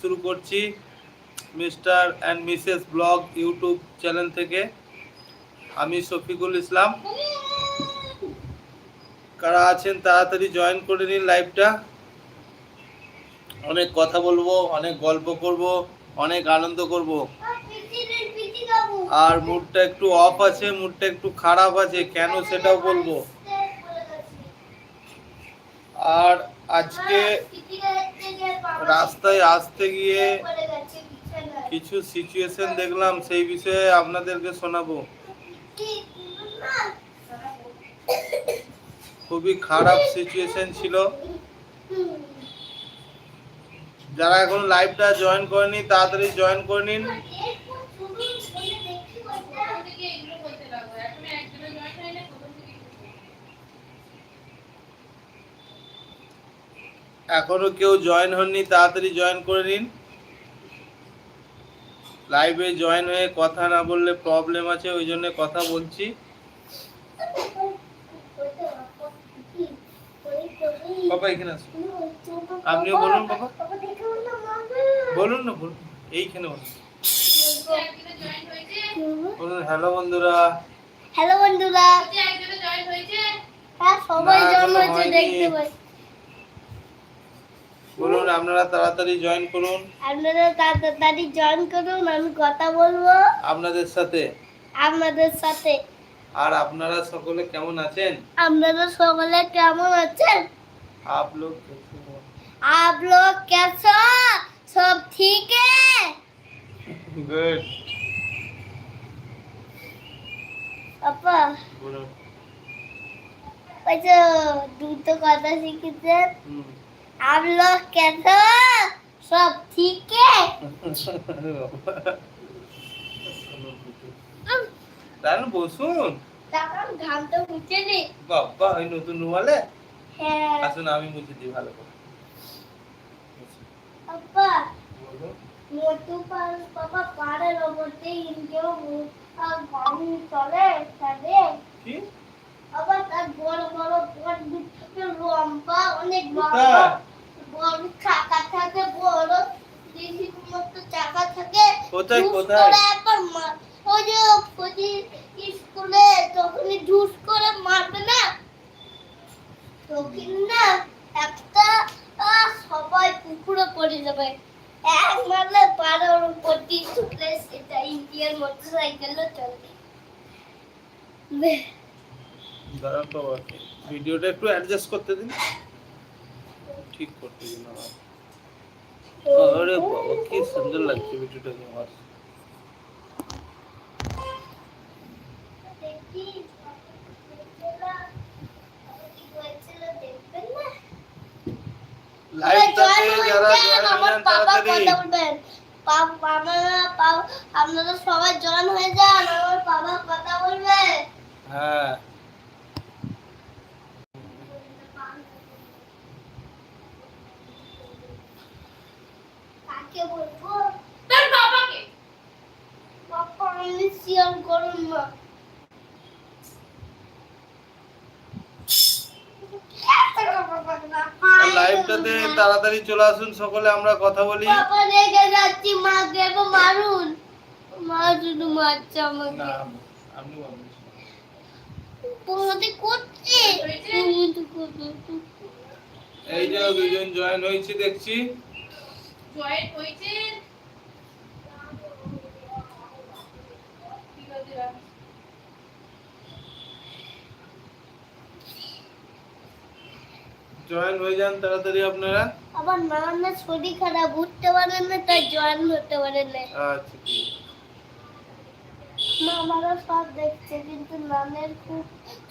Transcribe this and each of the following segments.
শুরু করছি Mr and Mrs vlog YouTube channel থেকে। আমি শফিকুল ইসলাম। কারা আছেন তাড়াতাড়ি জয়েন করে নিন লাইভটা। অনেক কথা বলব, অনেক গল্প করব, অনেক আনন্দ করব। আর মুডটা একটু অফ আছে, মুডটা একটু খারাপ আছে, কেন সেটাও বলব। আর আজকে রাস্তায় আসতে গিয়ে কিছু সিচুয়েশন দেখলাম সেই বিষয়ে আপনাদেরকে শোনাবো। খুবই খারাপ সিচুয়েশন ছিল। যারা এখন লাইভটা জয়েন করেনি তাড়াতাড়ি জয়েন করে নিন। এখনও কেউ জয়েন হননি তাড়াতাড়ি জয়েন করে নিন। লাইভে জয়েন হয়ে কথা না বললে প্রবলেম আছে ওই জন্য কথা বলছি। বাবা এখানে আসুন। আপনিও বলুন বাবা বলুন না বলুন। এইখানে বলুন। বলুন হ্যালো বন্ধুরা। হ্যালো বন্ধুরা। হ্যাঁ সবাই না, জন্ম হয়েছে দেখতে পাই বলুন আপনারা তাড়াতাড়ি জয়েন করুন আপনারা তাড়াতাড়ি জয়েন করুন আমি কথা বলবো আপনাদের সাথে আপনাদের সাথে আর আপনারা সকলে কেমন আছেন আপনারা সকলে কেমন আছেন आप लोग कैसे हो आप लोग कैसा सब ठीक है गुड পাপা বলুন ওই যে দুটো কথা শিখেছেন হুম। आप लोग कैसा सब ठीक है দাঁড়ান বসুন তখন ঘামটা মুছে নি বাবা ওই নতুন রুমালে হ্যাঁ আসুন আমি মুছে দিই ভালো করে পাপা বলুন। মোটু পাল পাপা পাড়ের ওপরতে ইন্ডিও গাড়ি চলে সাথে কি আবার তার বড় বড় বড় দুটো লম্বা অনেক বড় কোথায়? বড় চাকা থাকে বড় দিদির মতো চাকা থাকে। কোথায়, কোথায়? ওই যে স্কুলে যখনই ঢুস করে মারবে না তখন না একটা সবাই পুকুরে পড়ে যাবে। এক মারলে পাড়ার উপর দিয়ে ছুটলে সেটা ইন্ডিয়ার মোটর সাইকেলও চলবে। বে- দাঁড়ান বাবা ভিডিওটা একটু অ্যাডজাস্ট করতে দিন। ঠিক করতে দিন আমার আরে বাবা কি সুন্দর লাগছে ভিডিওটা হয়ে আপনারা আপনারা সবাই জয়েন হয়ে যান আমার বাবা কথা বলবে। হ্যাঁ। কাকে বলব? তোর বাবাকে। বাবা আমি শেয়ার করুন না। লাইভটাতে তাড়াতাড়ি চলে আসুন সকলে আমরা কথা বলি। বাবা রেগে যাচ্ছি মাকে এবার মারুন। মা শুধু মারছে আমাকে। না। পড়াতে তো করছ। এই যে দুজন জয়েন হয়েছে দেখছি। জয়েন হয়েছে ঠিক আছে রাখ। জয়েন হয়ে যান তাড়াতাড়ি আপনারা আবার নানার শরীর খারাপ উঠতে পারেন না তাই জয়েন হতে পারেন না আচ্ছা ঠিক আছে। মা আমারও সব দেখছে কিন্তু নানের খুব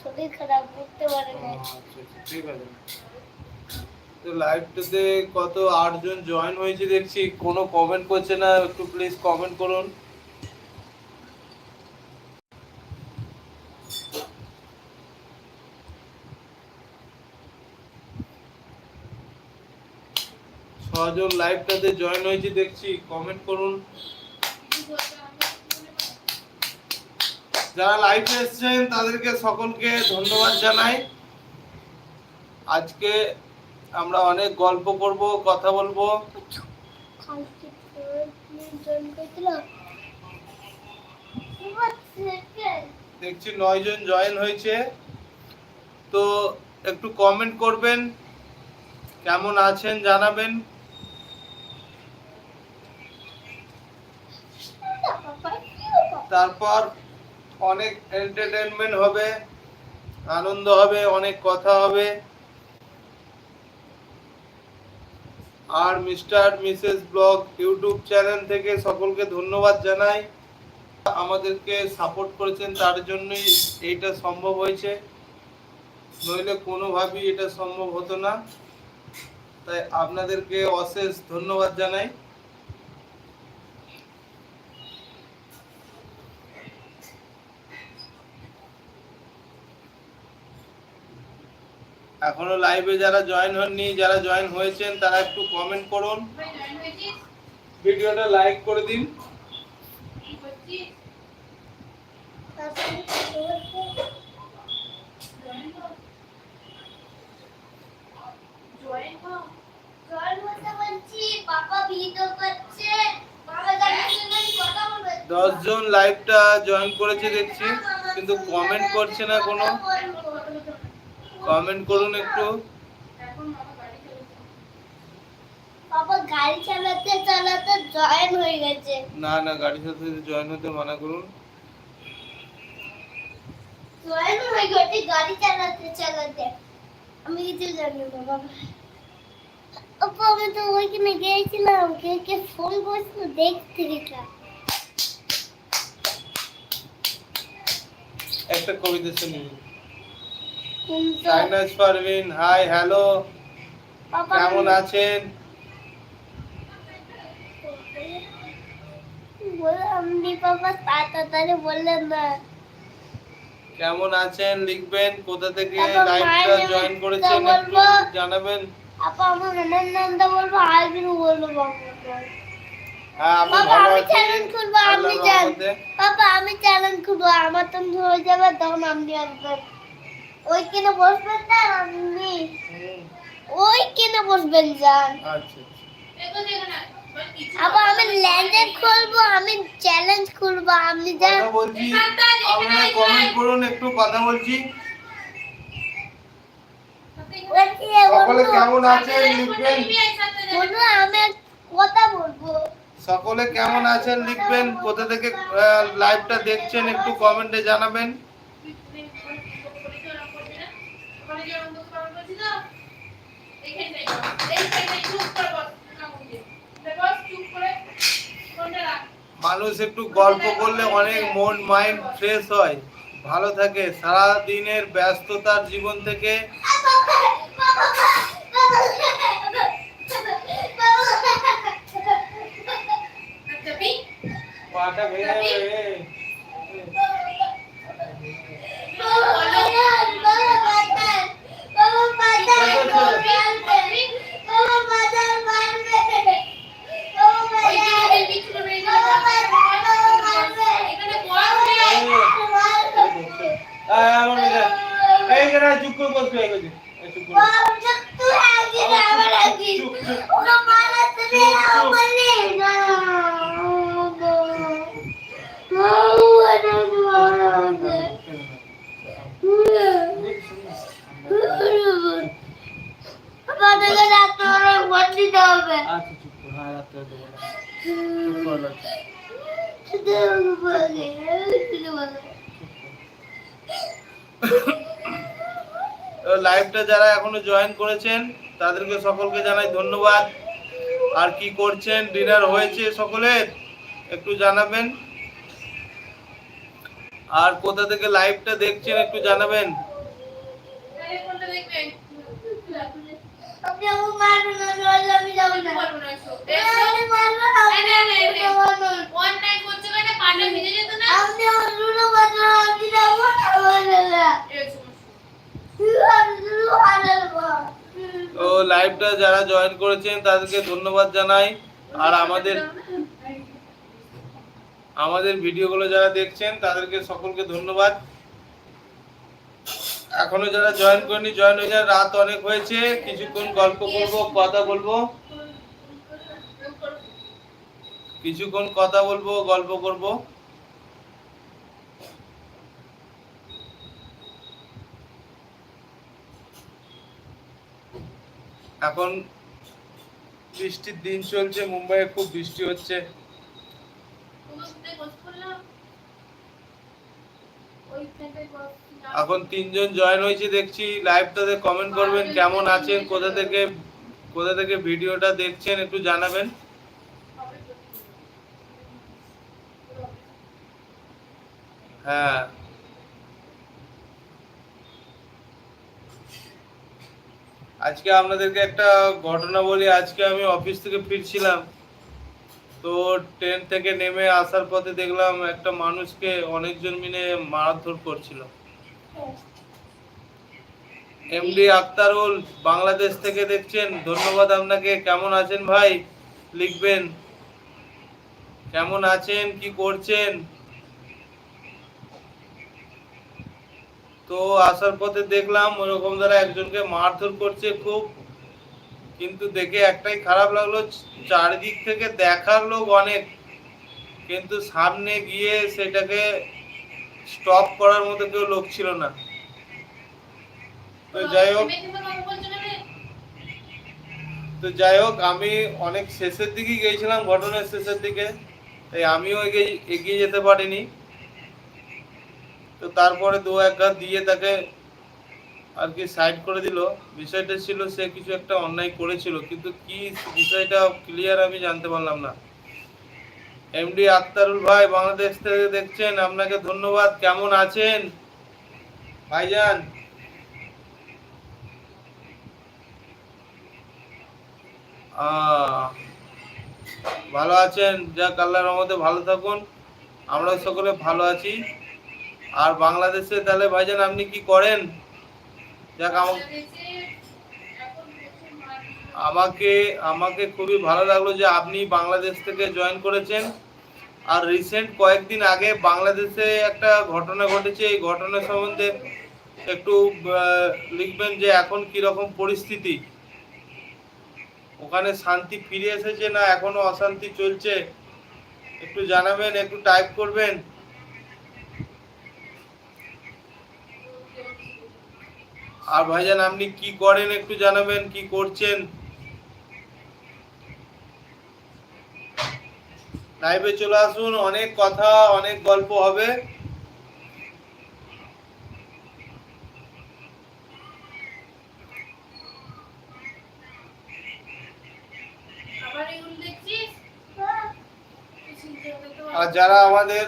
শরীর খারাপ উঠতে পারে না আচ্ছা, আচ্ছা, ঠিক আছে তো লাইভটাতে কত আটজন জয়েন হয়েছে দেখছি, কোনো কমেন্ট করছে না, একটু প্লিজ কমেন্ট করুন। ছজন লাইভটাতে জয়েন হয়েছে দেখছি কমেন্ট করুন। যারা লাইভে এসেছেন, তাদেরকে সকলকে ধন্যবাদ জানাই। আজকে আমরা অনেক গল্প করব, কথা বলব। দেখছি নয় জন জয়েন হয়েছে। তো একটু কমেন্ট করবেন, কেমন আছেন জানাবেন। তারপর অনেক এন্টারটেনমেন্ট হবে, আনন্দ হবে, অনেক কথা হবে। আর Mr, Mrs vlog YouTube channel থেকে সকলকে ধন্যবাদ জানাই। আমাদেরকে সাপোর্ট করেছেন, তার জন্যই এইটা সম্ভব হয়েছে। নইলে কোনোভাবেই এটা সম্ভব হতো না। তাই আপনাদেরকে অশেষ ধন্যবাদ জানাই। এখনও লাইভে যারা জয়েন হননি, যারা জয়েন হয়েছেন, তারা একটু কমেন্ট করুন। ভিডিওটা লাইক করে দিন। দশজন লাইভটা জয়েন করেছে দেখছি, কিন্তু কমেন্ট করছে না কোনো। কমেন্ট করুন একটু। এখন মামা গাড়ি চালাতে চালাতে জয়েন হয়ে গেছে। না না হতে মানা করুন। জয়েন হয়ে গেছে গাড়ি চালাতে চালাতে। আমি কিছু জানি না বাবা। আপু আমি তো ওইখানে গিয়েছিলাম কে কে ফোন করছিল দেখতে গেছিলাম একটা কবিতা শুনি পারভিন হাই হ্যালো কেমন আছেন? কেমন আছেন লিখবেন? কোথা থেকে লাইভটা জয়েন করেছেন জানাবেন। আপা আমার মামার নামটা বলব আলবিন বলব হ্যাঁ আমি আমি চ্যালেঞ্জ করব, আমি জান- রহমতে। আমি চ্যালেঞ্জ করব আমার তো হয়ে যাবে তখন আপনি আসবেন। ওই কিনে বসবেন না আপনি হুম, ওই কিনে বসবেন যান। আচ্ছা কিছু আবার আমি ল্যান্ডে খুলবো আমি চ্যালেঞ্জ করব আপনি যান। বলছি আপনারা কমেন্ট করুন একটু কথা বলছি। সকলে কেমন আছেন? লিখবেন। আমি কথা বলব। সকলে কেমন আছেন? লিখবেন কোথা থেকে লাইভটা দেখছেন একটু কমেন্টে জানাবেন। মানুষ একটু গল্প করলে অনেক মন, মাইন্ড ফ্রেশ হয়। ভালো থাকে। সারা দিনের ব্যস্ততার জীবন থেকে পাটা ভেঙে যাবে আয়, আমার মেয়ে যা। এই যে চুপ করে বসবে এই চুপ করে। দিতে হবে। আচ্ছা, চুপ কর। হ্যাঁ, রাত্রে দেবো চুপ কর, রাত্রে। লাইভটা যারা এখনও জয়েন করেছেন তাদেরকে সকলকে জানাই ধন্যবাদ। আর কি করছেন? ডিনার হয়েছে সকলের? একটু জানাবেন। আর কোথা থেকে লাইভটা দেখছেন একটু জানাবেন? আপনি মারবেন তো লাইভটা যারা জয়েন করেছেন, তাদেরকে ধন্যবাদ জানাই। আর আমাদের আমাদের ভিডিওগুলো যারা দেখছেন, তাদেরকে সকলকে ধন্যবাদ। এখনও যারা জয়েন করেনি জয়েন হয়ে যান রাত অনেক হয়েছে। কিছুক্ষণ গল্প করব, কথা বলব। কিছুক্ষণ কথা বলব, গল্প করব। এখন বৃষ্টির দিন চলছে, মুম্বাইয়ে খুব বৃষ্টি হচ্ছে। এখন তিনজন জয়েন হয়েছে, দেখছি লাইভটাতে কমেন্ট করবেন, কেমন আছেন, কোথা থেকে কোথা থেকে ভিডিওটা দেখছেন, একটু জানাবেন। হ্যাঁ। আজকে আপনাদেরকে একটা ঘটনা বলি, আজকে আমি অফিস থেকে ফিরছিলাম, তো ট্রেন থেকে নেমে আসার পথে দেখলাম একটা মানুষকে অনেকজন মিলে মারধর করছিল। এমডি আক্তারুল বাংলাদেশ থেকে দেখছেন, ধন্যবাদ আপনাকে, কেমন আছেন ভাই? লিখবেন। কেমন আছেন? কি করছেন? তো আসার পথে দেখলাম ওরকম দ্বারা একজনকে মারধর করছে খুব, কিন্তু দেখে একটাই খারাপ লাগল, চারিদিক থেকে দেখার লোক অনেক, কিন্তু সামনে গিয়ে সেটাকে স্টপ করার মতো কেউ লোক ছিল না। তো যাই হোক। তো যাই হোক, আমি অনেক শেষের দিকে গিয়েছিলাম, ঘটনার শেষের দিকে, তাই আমিও এগিয়ে এগিয়ে যেতে পারিনি। তো তারপরে দু এক ঘাত দিয়ে তাকে আর কি সাইড করে দিল। বিষয়টা ছিল সে কিছু একটা অন্যায় করেছিল, কিন্তু কি বিষয়টা ক্লিয়ার আমি জানতে পারলাম না। এমডি আক্তারুল ভাই, বাংলাদেশ থেকে দেখছেন, আপনাকে ধন্যবাদ। কেমন আছেন? ভাইজান? ভালো আছেন? যাক, আল্লাহর রহমতে ভালো থাকুন। আমরা সকলে ভালো আছি। আর বাংলাদেশে তাহলে ভাইজান আপনি কি করেন? আমাকে আমাকে খুবই ভালো লাগল যে আপনি বাংলাদেশ থেকে জয়েন করেছেন। আর রিসেন্ট কয়েকদিন আগে বাংলাদেশে একটা ঘটনা ঘটেছে। এই ঘটনা সম্বন্ধে একটু লিখবেন যে এখন রকম পরিস্থিতি। ওখানে শান্তি ফিরে এসেছে না এখনও অশান্তি চলছে? একটু জানাবেন, একটু টাইপ করবেন। আর ভাইজান আপনি কি করেন একটু জানাবেন? কি করছেন? লাইভে চলে আসুন অনেক কথা অনেক গল্প হবে। আর যারা আমাদের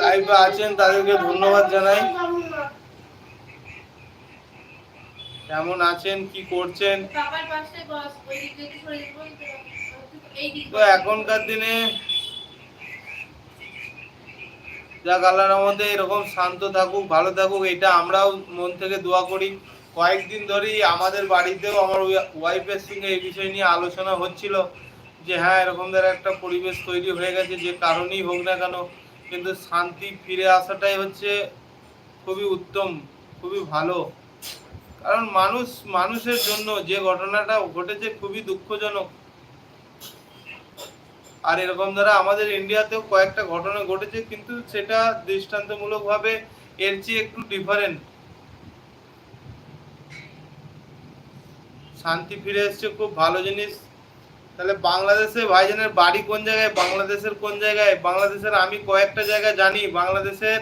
লাইভে আছেন তাদেরকে ধন্যবাদ জানাই। কেমন আছেন? কি করছেন? তো এখনকার দিনে যাক আল্লাহর মধ্যে এরকম শান্ত থাকুক ভালো থাকুক এটা আমরাও মন থেকে দোয়া করি। কয়েকদিন ধরেই আমাদের বাড়িতেও আমার ওয়াইফের সঙ্গে এই বিষয় নিয়ে আলোচনা হচ্ছিল যে হ্যাঁ এরকম ধর একটা পরিবেশ তৈরি হয়ে গেছে যে কারণেই হোক না কেন কিন্তু শান্তি ফিরে আসাটাই হচ্ছে খুবই উত্তম খুবই ভালো। কারণ মানুষ, মানুষের জন্য যে ঘটনাটা ঘটেছে খুবই দুঃখজনক। আর এরকম দ্বারা আমাদের ইন্ডিয়াতেও কয়েকটা ঘটনা ঘটেছে, কিন্তু সেটা দৃষ্টান্তমূলক ভাবে এর চেয়ে একটু ডিফারেন্ট শান্তি ফিরে এসছে, খুব ভালো জিনিস। তাহলে বাংলাদেশে ভাইজানের বাড়ি কোন জায়গায়, বাংলাদেশের কোন জায়গায়? বাংলাদেশের আমি কয়েকটা জায়গা জানি। বাংলাদেশের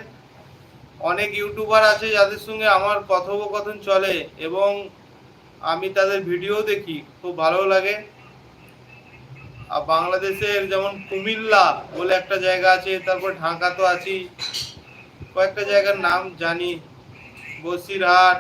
অনেক ইউটিউবার আছে যাদের সঙ্গে আমার কথোপকথন চলে এবং আমি তাদের ভিডিও দেখি, খুব ভালো লাগে। আর বাংলাদেশের যেমন কুমিল্লা বলে একটা জায়গা আছে, তারপর ঢাকা তো আছি কয়েকটা জায়গার নাম জানি। বসিরহাট